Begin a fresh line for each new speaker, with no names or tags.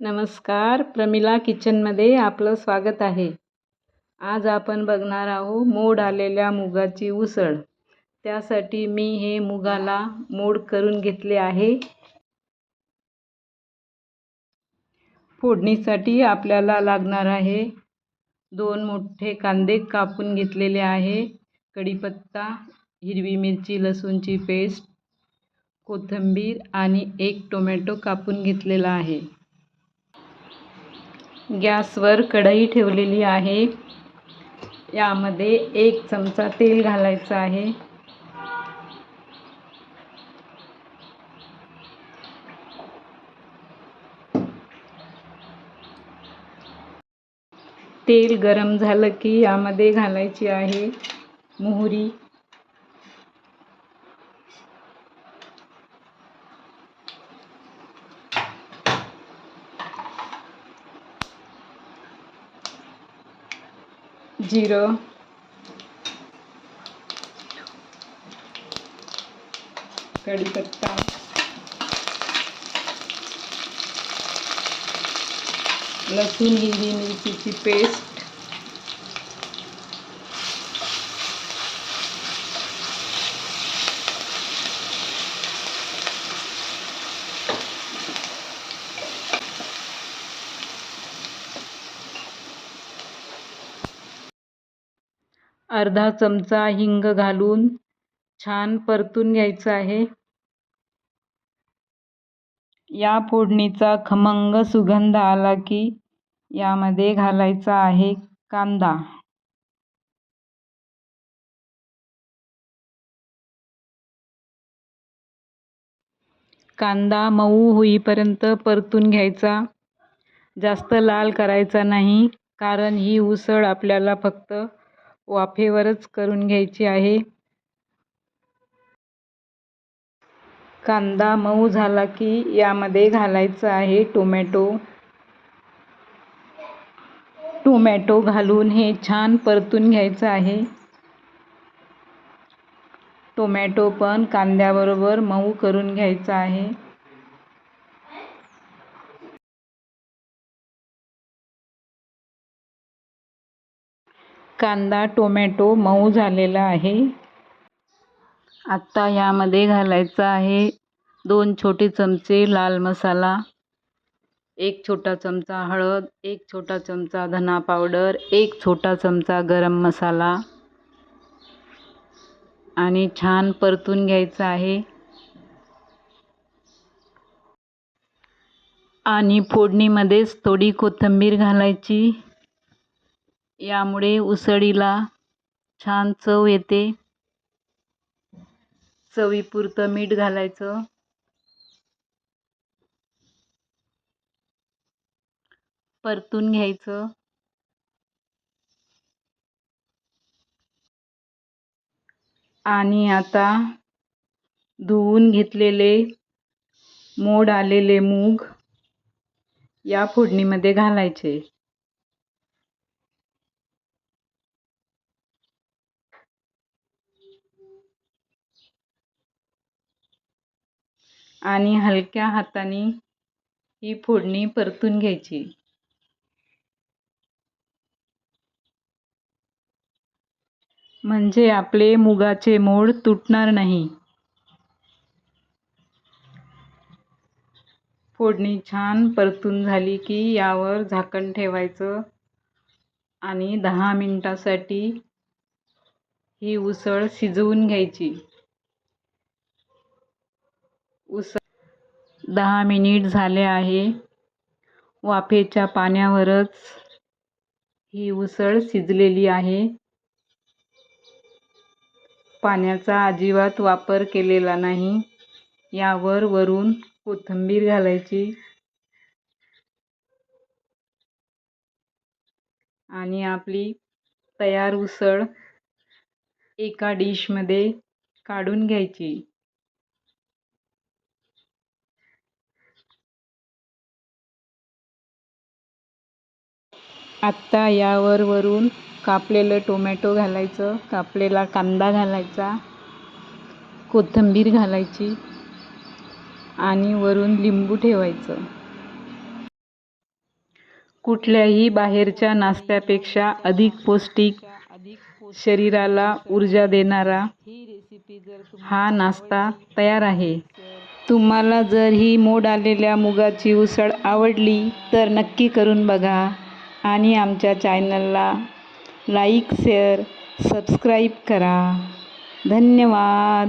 नमस्कार प्रमिला किचनमध्ये आपलं स्वागत आहे. आज आपण बघणार आहोत मोड आलेल्या मुगाची उसळ. त्यासाठी मी हे मुगाला मोड करून घेतले आहे. फोडणीसाठी आपल्याला लागणार आहे दोन मोठे कांदे कापून घेतलेले आहे. कढीपत्ता हिरवी मिरची लसूणची पेस्ट कोथिंबीर आणि एक टोमॅटो कापून घेतलेला आहे. गॅसवर कढई ठेवलेली आहे. यामध्ये एक चमचा तेल घालायचं आहे. तेल गरम झालं की यामध्ये घालायची आहे मोहरी. जिरं कढीपत्ता. लसूण हिरवी मिरचीची पेस्ट अर्धा चमचा हिंग घालून छान परतून घ्यायचं आहे. या फोडणीचा खमंग सुगंध आला की यामध्ये घालायचा आहे कांदा. कांदा मऊ होईपर्यंत परतून घ्यायचा. जास्त लाल करायचा नाही कारण ही उसळ आपल्याला फक्त वाफेवरच करून घ्यायची आहे. कांदा मऊ झाला की यामध्ये घालायचं आहे टोमॅटो. टोमॅटो घालून हे छान परतून घ्यायचं आहे. टोमॅटो पण कांद्याबरोबर मऊ करून घ्यायचा आहे. कांदा टोमॅटो मऊ झालेला आहे. आत्ता यामध्ये घालायचा आहे दोन छोटे चमचे लाल मसाला एक छोटा चमचा हळद एक छोटा चमचा धना पावडर एक छोटा चमचा गरम मसाला आणि छान परतून घ्यायचं आहे. आणि फोडणीमध्येच थोडी कोथिंबीर घालायची. यामुळे उसळीला छान चव येते. चवीपुरतं मीठ घालायचं. परतून घ्यायचं. आणि आता धुवून घेतलेले मोड आलेले मूग या फोडणीमध्ये घालायचे. आणि हलक्या हाताने ही फोडणी परतून घ्यायची. म्हणजे आपले मुगाचे मोड तुटणार नाही. फोडणी छान परतून झाली की यावर झाकण ठेवायचं आणि दहा मिनटासाठी ही उसळ शिजवून घ्यायची. उस दहा मिनिट झाले आहे. वाफेच्या पाण्यावरच ही उसळ शिजलेली आहे. पाण्याचा अजिबात वापर केलेला नाही. यावर वरून कोथिंबीर घालायची आणि आपली तयार उसळ एका डिशमध्ये काढून घ्यायची. आत्ता यावर वरून कापलेलं टोमॅटो घालायचं कापलेला कांदा घालायचा कोथिंबीर घालायची आणि वरून लिंबू ठेवायचं. कुठल्याही बाहेरच्या नाश्त्यापेक्षा अधिक पौष्टिक शरीराला ऊर्जा देणारा हा नाश्ता तयार आहे. तुम्हाला जर ही मोड आलेल्या मुगाची उसळ आवडली तर नक्की करून बघा. आणि आमच्या चॅनलला लाईक शेअर सबस्क्राईब करा. धन्यवाद.